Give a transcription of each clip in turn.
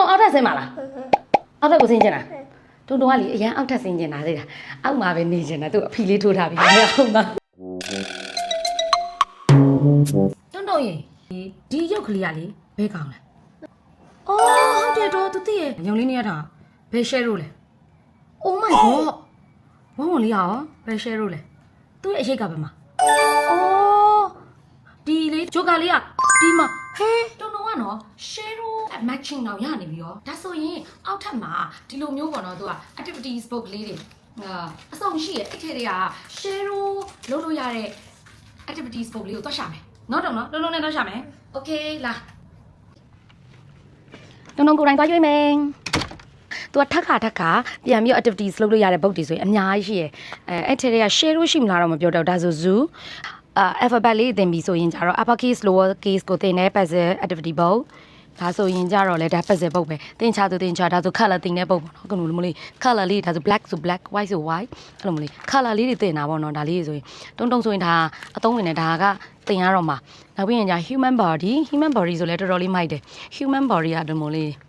တုံအောက်ထပ်ဆင်းပါလားအောက်ထပ်ကိုဆင်းကျင်လားတုံတုံကလေအရန်အောက်ထပ်ဆင်းကျင်တာသေးတာအောက်မှာပဲနေကျင်တာသူအဖီလေးထိုးထားပြီးမရအောင်ပါတုံတုံရေဒီရုပ်ကလေးကလေဘဲကောင်းလဲအော်ဟုတ်တယ်တော့သူသိရဲ့ညုံလေးနေရတာဘယ် share လို့လဲ Oh my god ဝမ်းဝင်လေးရောဘယ် share လို့လဲသူ့ရဲ့အရှိတ်ကဘယ်မှာအော်ဒီလေဂျိုကာလေးကဒီမှာဟဲတုံတုံ ကနော် share လို့ matching တော့ရနေပြီရောဒါဆိုရင်အောက်ထပ်မှာဒီလိုမျိုးပေါ့နော်သူက activities book လေးတွေအာအဆောင်ရှိရဲ့အဲ့ထဲတွေက share လို့လုပ်လို့ရတဲ့ activities book လေးကိုသွားရှာမယ်နော်တုံနော်လုံးလုံးနဲ့သွားရှာမယ် okay လာတုံတုံကိုယ်တိုင်သွားရွေးမယ်သူကထက်ခါထက်ခါပြန်ပြီးတော့ activities လုပ်လို့ရတဲ့ book တွေဆိုရင်အများကြီးရှိရယ်အဲအဲ့ထဲတွေက share လို့ရှိမလားတော့မပြောတော့ဒါဆို zoo အာ alphabet လေးသင်ပြီးဆိုရင်ကြတော့ upper case lower case ကိုသင်တဲ့ puzzle activity book ဒါဆိုရင်ကြတော့လေဒါ puzzle book ပဲသင်ချသူသင်ချဒါဆို color သင်တဲ့ book ပေါ့နော်ကနူလိုမလေး color လေးဒါဆို black ဆို black white ဆို white အဲ့လိုမလေး color လေးတွေသင်တာပေါ့နော်ဒါလေးတွေဆိုရင်တုံတုံဆိုရင်ဒါအသုံးဝင်တယ်ဒါကသင်ရတော့မှာနောက်ပြီးရင်じゃ human body human body ဆိုလဲတော်တော်လေးမိုက်တယ် human body ကဒီလိုလေး อืม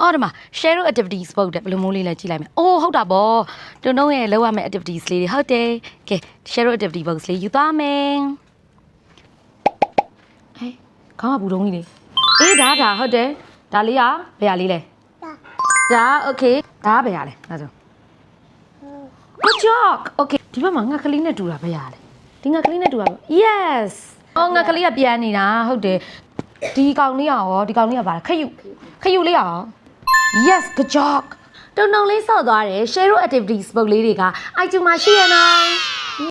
အော်ဒီမှာ share activities ပုတ်တယ်ဘယ်လိုမျိုးလေးလဲကြည့်လိုက်မယ်။အိုးဟုတ်တာပေါ့။တုံတုံးရဲ့လောက်ရမယ့် activities လေးတွေဟုတ်တယ်။ကဲ share activity box လေးယူသွားမယ်။ဟဲ့ခေါင်းကဘူးတုံးကြီးလေ။အေးဒါဒါဟုတ်တယ်။ဒါလေးကဘယ်ဟာလေးလဲ။ဒါ okay ဒါကဘယ်ဟာလဲ။ဒါဆို Good job okay ဒီဘက်မှာငါကလေးနဲ့တူတာဘယ်ဟာလဲ။ဒီငါကလေးနဲ့တူတာပဲ Yes အော်ငါကလေးကပြန်နေတာဟုတ်တယ်။ ဒီကောင်လေးကရောဒီကောင်လေးကဘာလဲခယူခယူလေးကရော Yes good job တုံတုံလေးဆော့သွားတယ် share activities book လေးတွေက iTunes မှာရှိရနော်